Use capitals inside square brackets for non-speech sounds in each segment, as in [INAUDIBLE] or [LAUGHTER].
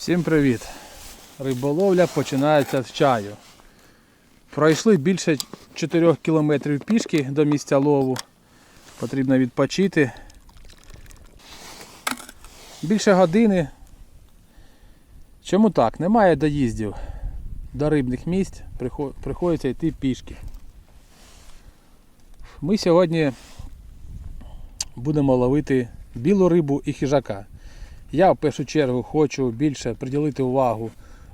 Всім привіт! Риболовля починається з чаю. Пройшли більше 4 кілометрів пішки до місця лову. Потрібно відпочити. Більше години. Чому так? Немає доїздів до рибних місць, приходиться йти пішки. Ми сьогодні будемо ловити білу рибу і хижака. Я в першу чергу хочу більше приділити увагу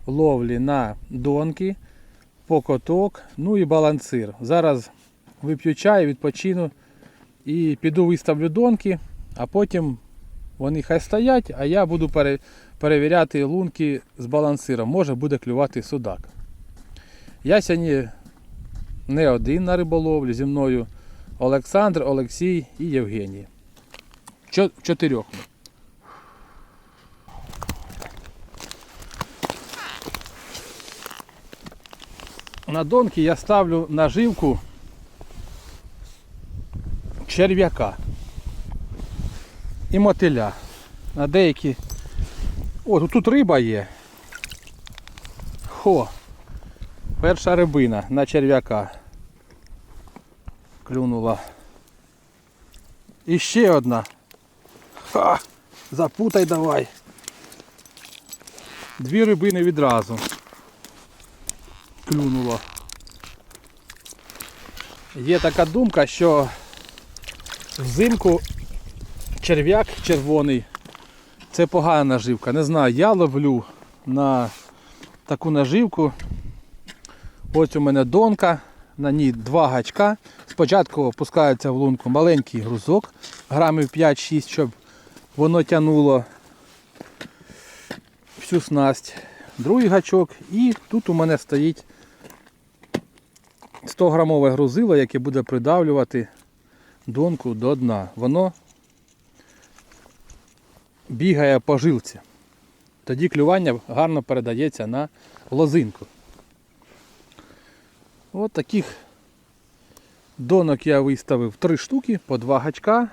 ловлі на донки, покоток, ну і балансир. Зараз вип'ю чай, відпочину і піду виставлю донки, а потім вони хай стоять, а я буду пере- перевіряти лунки з балансиром. Може буде клювати судак. Я сьогодні не один на риболовлі, зі мною Олександр, Олексій і Євгеній. Чотирьох. На донки я ставлю наживку черв'яка і мотиля. На деякі. О, тут, риба є. Хо. Перша рибина на черв'яка. Клюнула. І ще одна. Ха! Запутай давай. Дві рибини відразу клюнуло. Є така думка, що взимку черв'як червоний це погана наживка. Не знаю, я ловлю на таку наживку. Ось у мене донка, на ній два гачка. Спочатку опускається в лунку маленький грузок, грамів 5-6, щоб воно тянуло всю снасть. Другий гачок і тут у мене стоїть 100 грамове грузило, яке буде придавлювати донку до дна. Воно бігає по жилці. Тоді клювання гарно передається на лозинку. От таких донок я виставив три штуки по два гачка.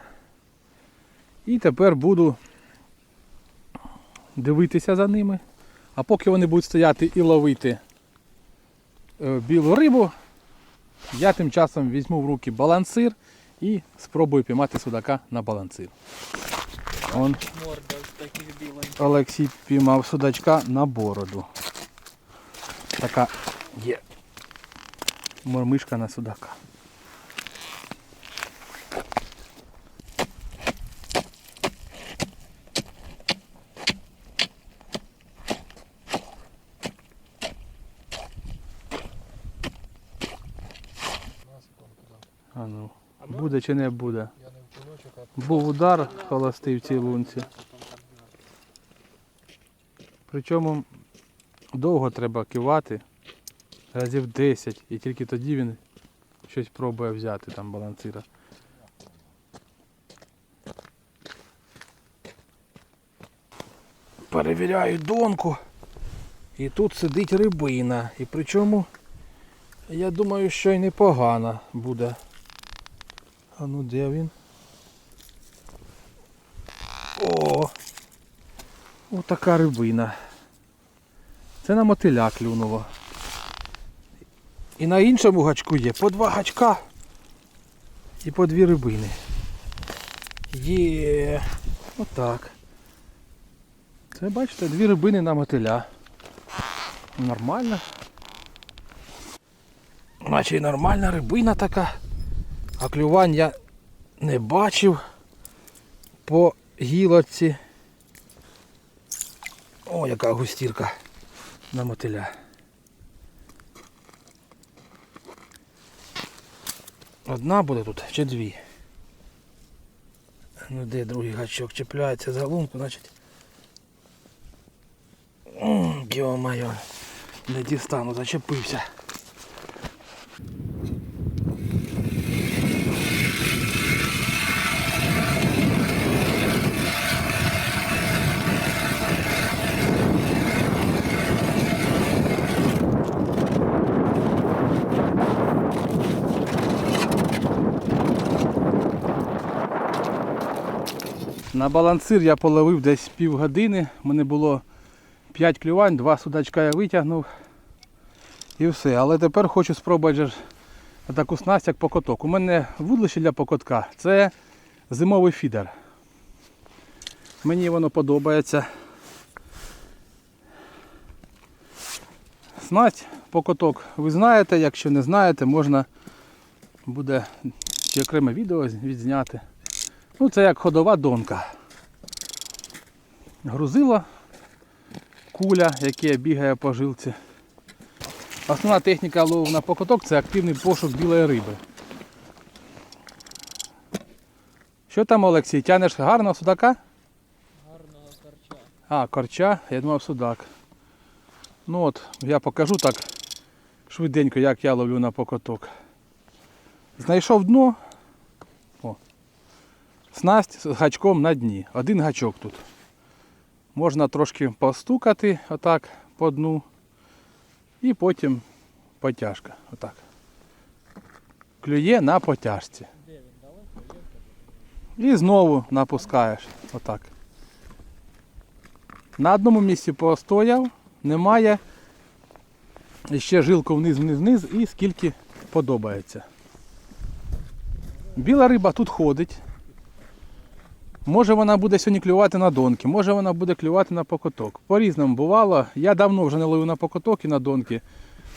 І тепер буду дивитися за ними. А поки вони будуть стояти і ловити е, білу рибу, я тим часом візьму в руки балансир і спробую піймати судака на балансир. Он. Олексій піймав судачка на бороду. Така є мормишка на судака. А ну, буде чи не буде? Був удар холостий в цій лунці. Причому довго треба кивати, разів 10, і тільки тоді він щось пробує взяти там балансира. Перевіряю донку. І тут сидить рибина. І причому я думаю, що й непогана буде. А ну де він? О! Отака рибина. Це на мотиля клюнуло. І на іншому гачку є по два гачка і по дві рибини. Є. Отак. Це бачите, дві рибини на мотиля. Нормально. Наче і нормальна рибина така. А клювань я не бачив по гілоці. О, яка густірка на мотиля. Одна буде тут чи дві? Ну де другий гачок чіпляється за лунку, значить. Йо-моє, не дістану, зачепився. На балансир я половив десь півгодини. У мене було 5 клювань, два судачка я витягнув. І все. Але тепер хочу спробувати таку снасть, як покоток. У мене вудлище для покотка це зимовий фідер. Мені воно подобається. Снасть, покоток, ви знаєте, якщо не знаєте, можна буде чи окреме відео відзняти. Ну, це як ходова донка. Грузило, куля, яке бігає по жилці. Основна техніка лову на покоток це активний пошук білої риби. Що там, Олексій, тянеш гарного судака? Гарного корча. А, корча, я думав судак. Ну от, я покажу так швиденько, як я ловлю на покоток. Знайшов дно. Снасть з гачком на дні. Один гачок тут. Можна трошки постукати отак по дну. І потім потяжка. Отак. Клює на потяжці. І знову напускаєш. Отак. На одному місці постояв, немає. І ще жилку вниз, вниз, вниз і скільки подобається. Біла риба тут ходить. Може вона буде сьогодні клювати на донки, може вона буде клювати на покоток. По-різному бувало. Я давно вже не ловив на покоток і на донки.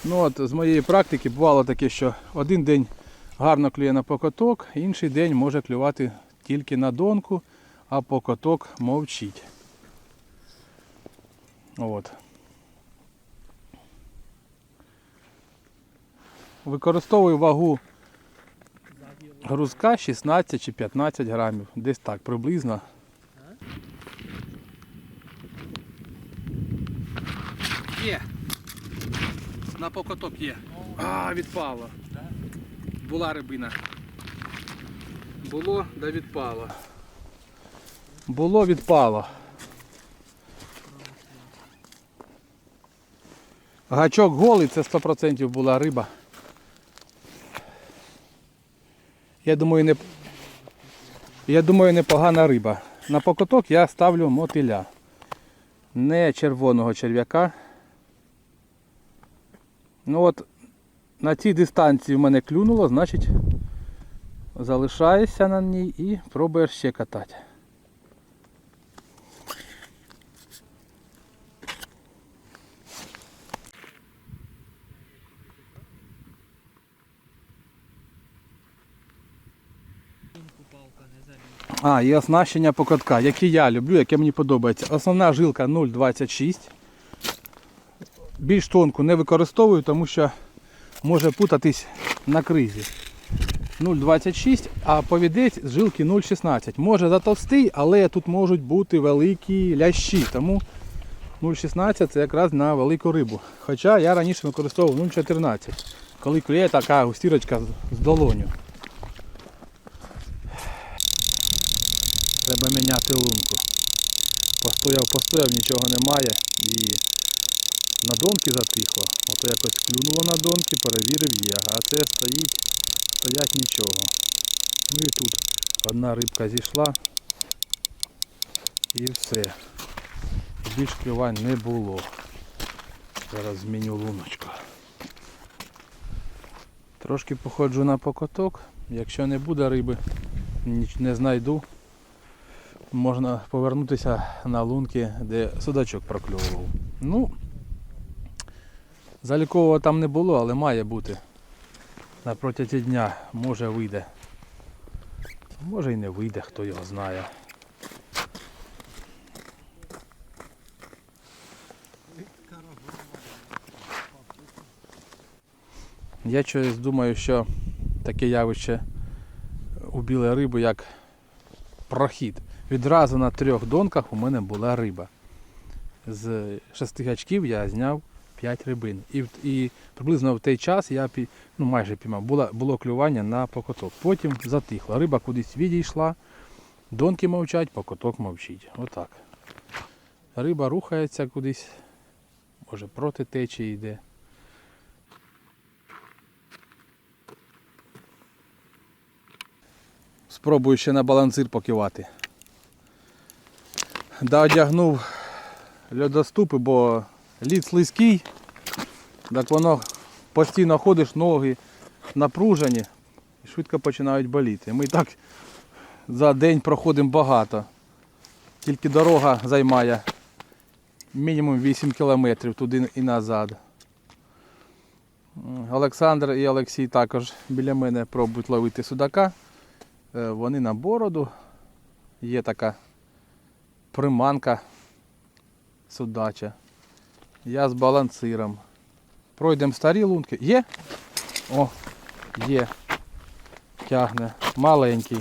Ну от з моєї практики бувало таке, що один день гарно клює на покоток, інший день може клювати тільки на донку, а покоток мовчить. От. Використовую вагу грузка 16 чи 15 грамів. Десь так приблизно. Є. На покоток є. А, відпало. Була рибина. Було, да відпало. Було, відпало. Гачок голий, це 100% була риба. Я думаю, не, я думаю, непогана риба. На покоток я ставлю мотиля. Не червоного черв'яка. Ну от на цій дистанції в мене клюнуло, значить залишаєшся на ній і пробуєш ще катати. А, і оснащення покотка, яке я люблю, яке мені подобається. Основна жилка 0,26. Більш тонку не використовую, тому що може путатись на кризі. 0,26, а повідець з жилки 0,16. Може затовстий, але тут можуть бути великі лящі. Тому 0,16 це якраз на велику рибу. Хоча я раніше використовував 0,14, коли клює така густірочка з- долоню. Треба міняти лунку. Постояв, постояв, нічого немає і на донки затихло. Ото якось клюнуло на донки, перевірив є. А це стоїть, стоять нічого. Ну і тут одна рибка зійшла і все. Більш клювань не було. Зараз зміню луночку. Трошки походжу на покоток. Якщо не буде риби, не знайду можна повернутися на лунки, де судачок прокльовував. Ну, залікового там не було, але має бути. На протязі дня може вийде. Може і не вийде, хто його знає. Я щось думаю, що таке явище у білої риби, як прохід. Відразу на трьох донках у мене була риба. З шести гачків я зняв 5 рибин. І, і приблизно в той час я ну, майже піймав, було, було клювання на покоток. Потім затихло. Риба кудись відійшла, донки мовчать, покоток мовчить. Отак. Риба рухається кудись, може проти течії йде. Спробую ще на балансир покивати. Да, одягнув льодоступи, бо лід слизький, так воно постійно ходиш, ноги напружені і швидко починають боліти. Ми так за день проходимо багато. Тільки дорога займає мінімум 8 кілометрів туди і назад. Олександр і Олексій також біля мене пробують ловити судака. Е, Вони на бороду. Є така приманка судача. Я з балансиром. Пройдемо старі лунки. Є? О, є. Тягне. Маленький.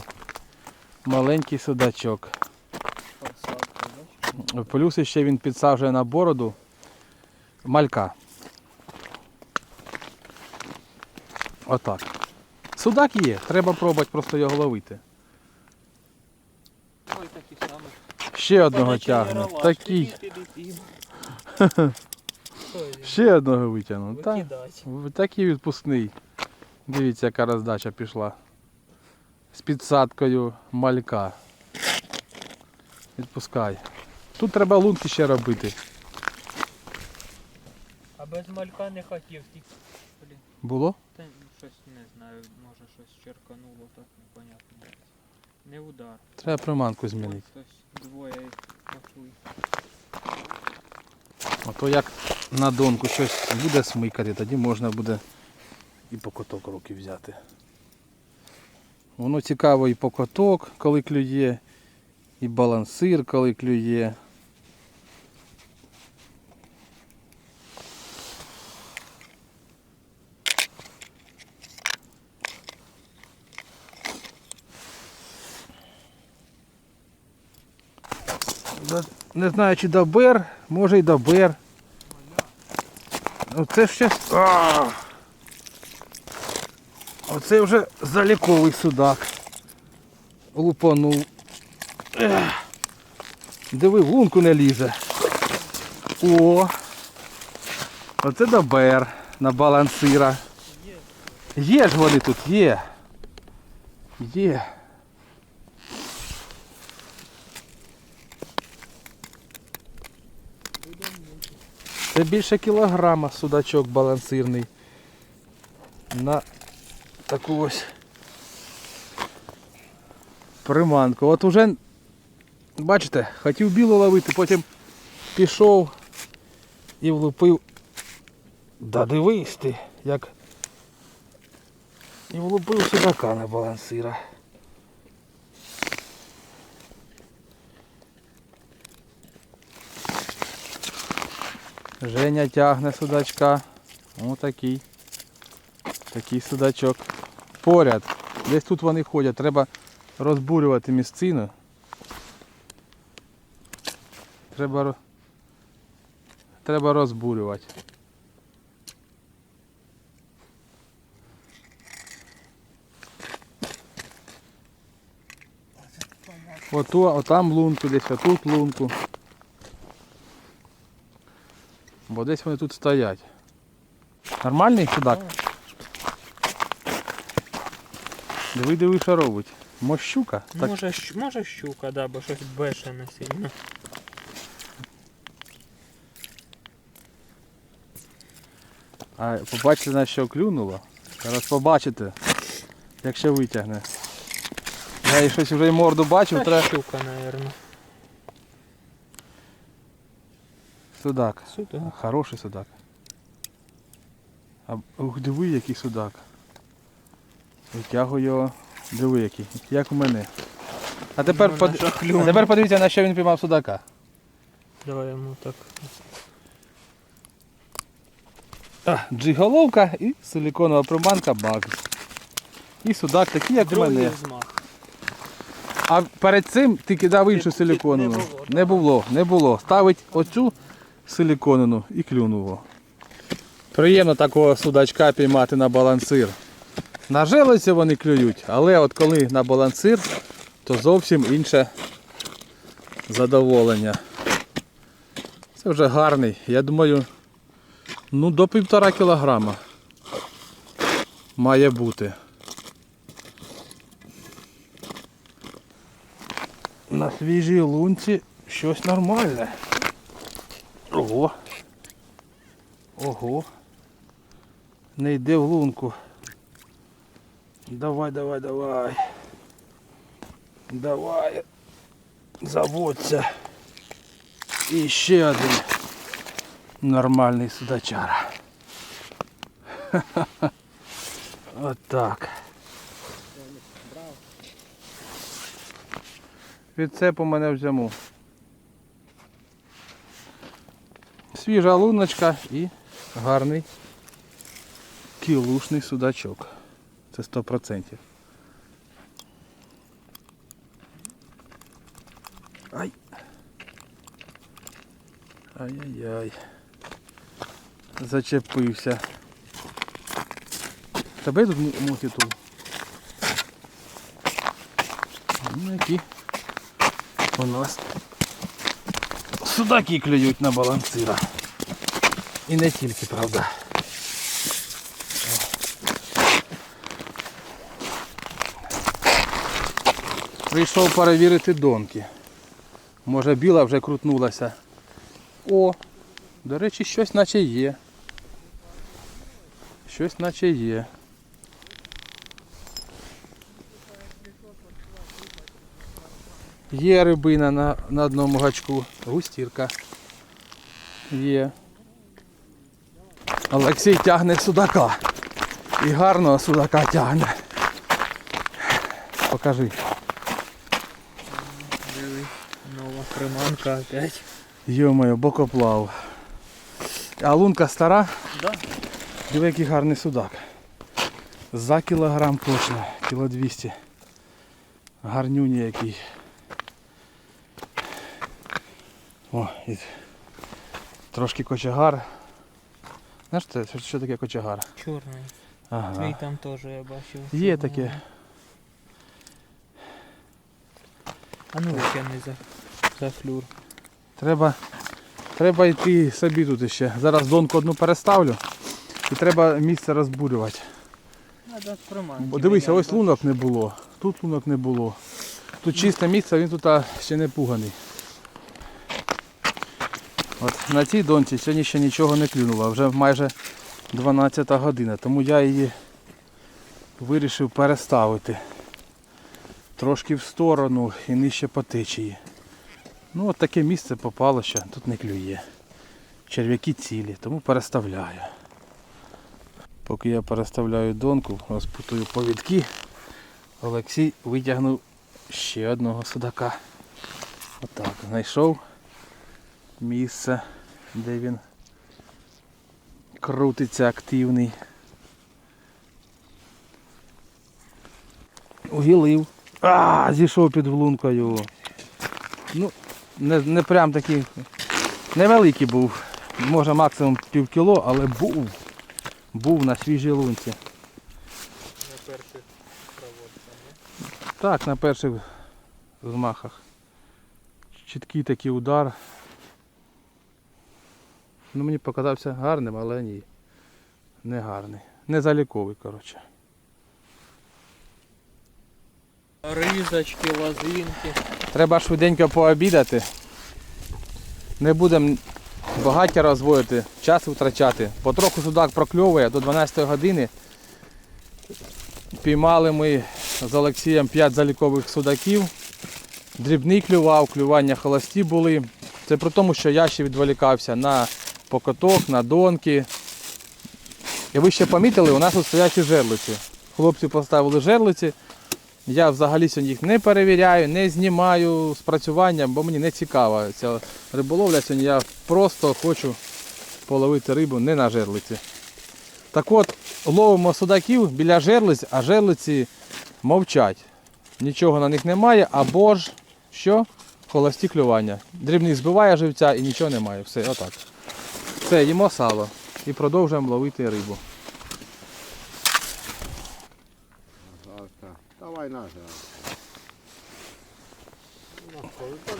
Маленький судачок. Плюс ще він підсаджує на бороду малька. Отак. Судак є, треба пробувати просто його ловити. Ще одного тягне. Такий. [LAUGHS] Ще одного витягнув. Та, Викидать. в- такий відпускний. Дивіться, яка роздача пішла. З підсадкою малька. Відпускай. Тут треба лунки ще робити. А без малька не хотів, Було? та щось не знаю, може щось черкануло, так непонятно. Не удар. Треба приманку змінити. хтось двоє почує. А то як на донку щось буде смикати, тоді можна буде і покоток руки взяти. Воно цікаво і покоток, коли клює, і балансир, коли клює. Да- Не знаю, чи добер, може й добер. Ну це ж щас. А! Оце вже заліковий судак. Лупанув. Диви, в лунку не лізе. О! Оце добер на балансира. Є ж вони тут, є. Є. Будемо мучити. Це більше кілограма судачок балансирний. На таку ось приманку. От уже, бачите, хотів білу ловити, потім пішов і влупив. Да дивись ти, як. І влупив судака на балансира. Женя тягне судачка. Ось такий. Такий судачок. Поряд. Десь тут вони ходять. Треба розбурювати місцину. Треба, Треба розбурювати. Ото, отам лунку, десь отут лунку. Бо десь вони тут стоять. Нормальний судак? Диви, диви, що робить. Мощука? Так, Може, щ- може щука, да, бо щось бешене сильно. а побачите, на що клюнуло. Зараз побачите, якщо витягне. Я і щось вже й морду бачив, треба щука, наверное. Судак. Сюди. Хороший судак. А, ух, диви, який судак. Витягую його. Диви який. Як у мене. А тепер, Ну, под... а тепер подивіться, на що він піймав судака. Давай йому так. А, джиголовка і силіконова приманка Багз. І судак такий, як у мене. взмах. А перед цим ти кидав іншу не Не було, не було. Ставить оцю силіконену і клюнуло. Приємно такого судачка піймати на балансир. На желиці вони клюють, але от коли на балансир, то зовсім інше задоволення. Це вже гарний, я думаю, ну до півтора кілограма має бути. На свіжій лунці щось нормальне. Ого. Ого. Не йде в лунку. Давай, давай, давай. Давай. Заводься. І ще один нормальний судачара. Ха-ха-ха. [LAUGHS] Отак. Відцепу мене в Свіжа луночка і гарний кілушний судачок. Це 100%. Ай. Ай-яй-яй. Зачепився. Тебе тут му- мухітул? Ну, які у нас судаки клюють на балансира. І не тільки, правда. Прийшов перевірити донки. Може біла вже крутнулася. О, до речі, щось наче є. Щось наче є. Є рибина на, на одному гачку. Густірка. Є. Олексій тягне судака. І гарного судака тягне. Покажи. Диви, нова приманка опять. Йо-моє, бокоплав. А лунка стара, Да. диви який гарний судак. За кілограм точно, кіло 200. Гарнюні який. О, і трошки кочегар. Знаєш, це, що- що таке кочегар? Чорний. Ага. Твій там теж я бачив. Є таке. А ну ще не за, за флюр. Треба, треба йти собі тут ще. Зараз донку одну переставлю. І треба місце розбурювати. Надо. Бо дивися, ось лунок не було. Тут лунок не було. Тут чисте місце, він тут ще не пуганий. От на цій донці сьогодні ще нічого не клюнуло, вже майже 12 година, тому я її вирішив переставити. Трошки в сторону і нижче по течії. Ну от таке місце попало ще, тут не клює. Черв'яки цілі, тому переставляю. Поки я переставляю донку, розпутую повідки, Олексій витягнув ще одного судака. Отак, знайшов місце, де він крутиться активний. Угілив. А, зійшов під влункою. Ну, не, не прям такий невеликий був. Може максимум пів кіло, але був. Був на свіжій лунці. На перших проводцях. Так, на перших змахах. Чіткий такий удар. Ну, мені показався гарним, але ні. Не гарний. Не заліковий, коротше. Ризочки, лозинки. Треба швиденько пообідати. Не будемо багаття розводити, час витрачати. Потроху судак прокльовує до 12 години. Піймали ми з Олексієм 5 залікових судаків. Дрібний клював, клювання холості були. Це при тому, що я ще відволікався на покоток, на донки. І ви ще помітили, у нас тут стоять жерлиці. Хлопці поставили жерлиці. Я взагалі сьогодні їх не перевіряю, не знімаю спрацювання, бо мені не цікава ця риболовля. Сьогодні я просто хочу половити рибу не на жерлиці. Так от, ловимо судаків біля жерлиць, а жерлиці мовчать. Нічого на них немає, або ж що? Холості клювання. Дрібний збиває живця і нічого немає. Все, отак. Все, їмо сало і продовжуємо ловити рибу. Давай назад.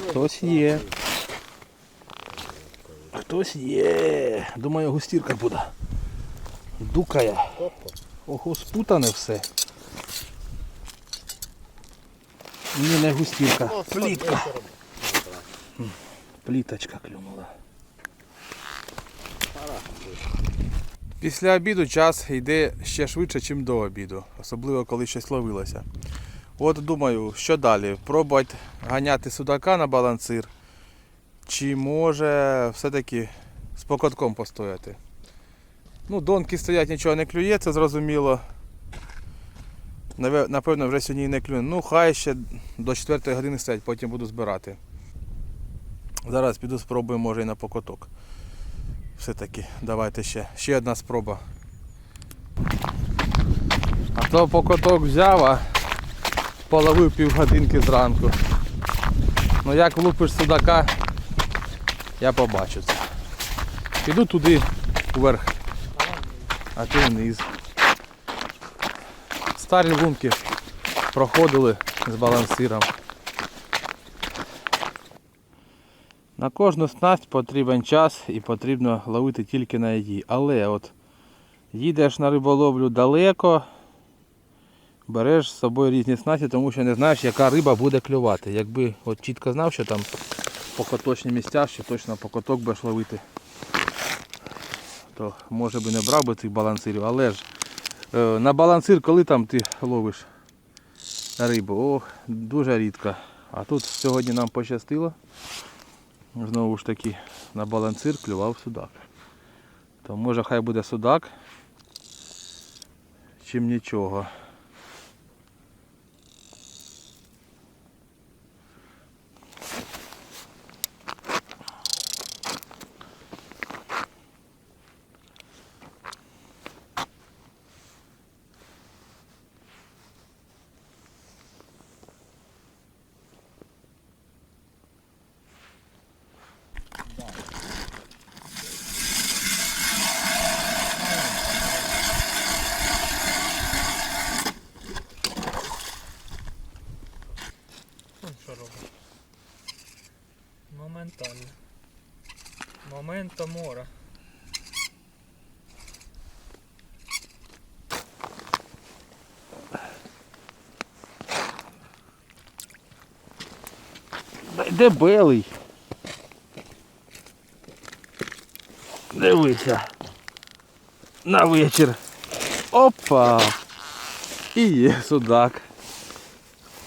Хтось є. Хтось є. Думаю, густірка буде. Дукає. Ого, спутане все. Ні, не густірка. Плітка. Пліточка клюнула. Після обіду час йде ще швидше, ніж до обіду, особливо коли щось ловилося. От думаю, що далі? Пробувати ганяти судака на балансир, чи може все-таки з покотком постояти. Ну, донки стоять, нічого не клює, це зрозуміло. Напевно, вже сьогодні не клює. Ну, хай ще до 4 години стоять, потім буду збирати. Зараз піду спробую, може і на покоток. Все-таки, давайте ще. Ще одна спроба. А то покоток взяв, а половив півгодинки зранку. Ну як влупиш судака, я побачу це. Піду туди вверх, а ти вниз. Старі лунки проходили з балансиром. На кожну снасть потрібен час і потрібно ловити тільки на її. Але от їдеш на риболовлю далеко, береш з собою різні снасті, тому що не знаєш, яка риба буде клювати. Якби от чітко знав, що там покоточні місця, що точно покоток будеш ловити, то може би не брав би цих балансирів. Але ж е, на балансир, коли там ти ловиш рибу, ох, дуже рідко. А тут сьогодні нам пощастило. Знову ж таки на балансир клював судак. То може хай буде судак, чим нічого. Ну, що робить? Моментально. Момента мора. Де белий? Дивися. На вечір. Опа! І є судак.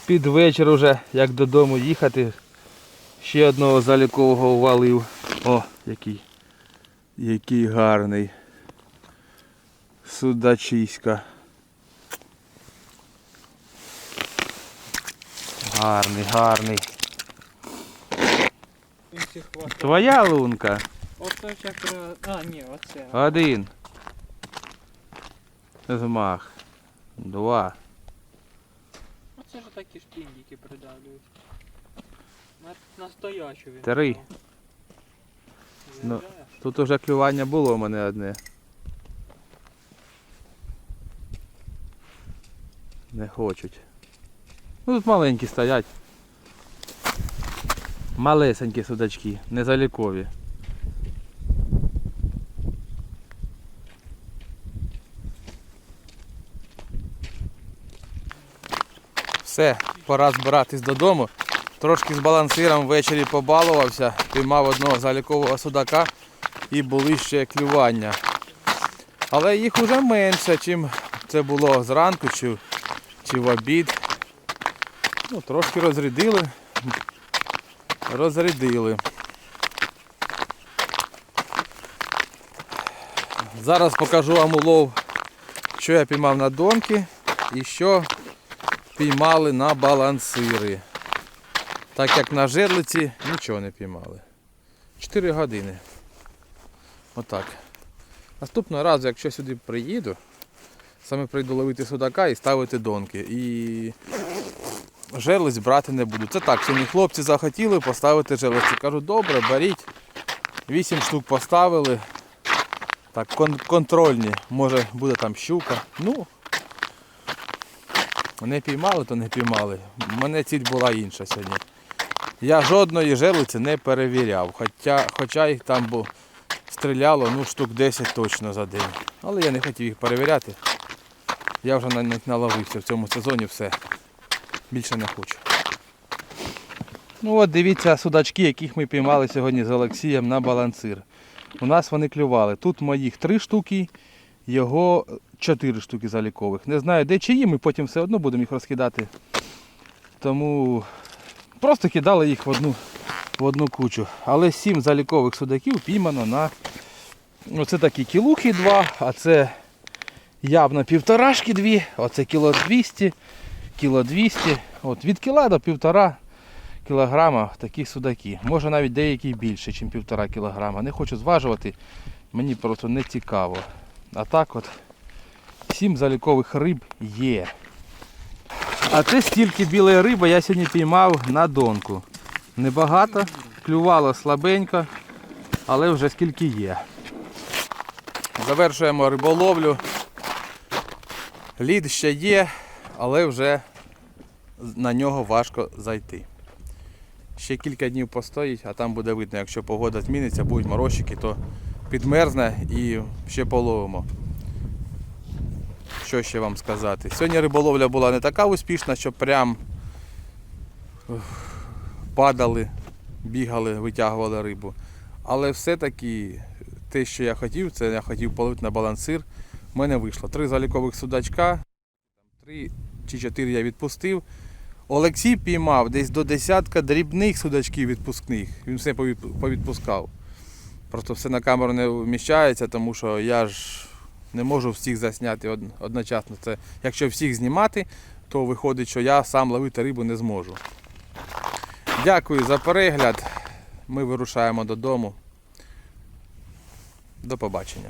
Під вечір уже, як додому їхати, ще одного залікового увалив. О, який. Який гарний. Судачиська. Гарний, гарний. Твоя лунка. Оце якраз. А, ні, оце. Один. Змах. Два. Оце ж такі шпіндіки придавлюють. На- Настоячу він. Три. Ну. Тут уже клювання було у мене одне. Не хочуть. Ну тут маленькі стоять. Малесенькі судачки, незалікові. Все, пора збиратись додому. Трошки з балансиром ввечері побалувався, піймав одного залікового судака і були ще клювання. Але їх уже менше, чим це було зранку чи, чи в обід. Ну, трошки розрядили. Розрядили. Зараз покажу вам улов, що я піймав на донки і що піймали на балансири. Так як на жерлиці нічого не піймали. 4 години. Отак. Наступного разу, якщо сюди приїду, саме прийду ловити судака і ставити донки. І жерлиць брати не буду. Це так, сьогодні хлопці захотіли поставити жерлиці. Кажу, добре, беріть. 8 штук поставили. Так, кон- контрольні. Може буде там щука. Ну, не піймали, то не піймали. У мене ціль була інша сьогодні. Я жодної жерлиці не перевіряв, хоча, хоча їх там бу, стріляло ну, штук 10 точно за день. Але я не хотів їх перевіряти. Я вже на них наловився в цьому сезоні все. Більше не хочу. Ну от дивіться судачки, яких ми піймали сьогодні з Олексієм на балансир. у нас вони клювали. Тут моїх три штуки, його чотири штуки залікових. Не знаю, де чиї, ми потім все одно будемо їх розкидати. Тому просто кидали їх в одну, в одну кучу. Але сім залікових судаків піймано на. Оце такі кілухи два, а це явно півторашки дві, оце кіло 200, кіло 200. От від кіла до півтора кілограма такі судаки. Може навіть деякі більше, ніж півтора кілограма. Не хочу зважувати, мені просто не цікаво. А так от сім залікових риб є. А це стільки білої риби я сьогодні піймав на донку. Небагато, клювало слабенько, але вже скільки є. Завершуємо риболовлю. Лід ще є, але вже на нього важко зайти. Ще кілька днів постоїть, а там буде видно, якщо погода зміниться, будуть морозчики, то підмерзне і ще половимо. Що ще вам сказати? Сьогодні риболовля була не така успішна, що прям падали, бігали, витягували рибу. Але все-таки те, що я хотів, це я хотів половити на балансир. У мене вийшло три залікових судачка, три чи чотири я відпустив. Олексій піймав десь до десятка дрібних судачків відпускних. Він все повідпускав. Просто все на камеру не вміщається, тому що я ж не можу всіх засняти одночасно. Це, якщо всіх знімати, то виходить, що я сам ловити рибу не зможу. Дякую за перегляд. Ми вирушаємо додому. До побачення.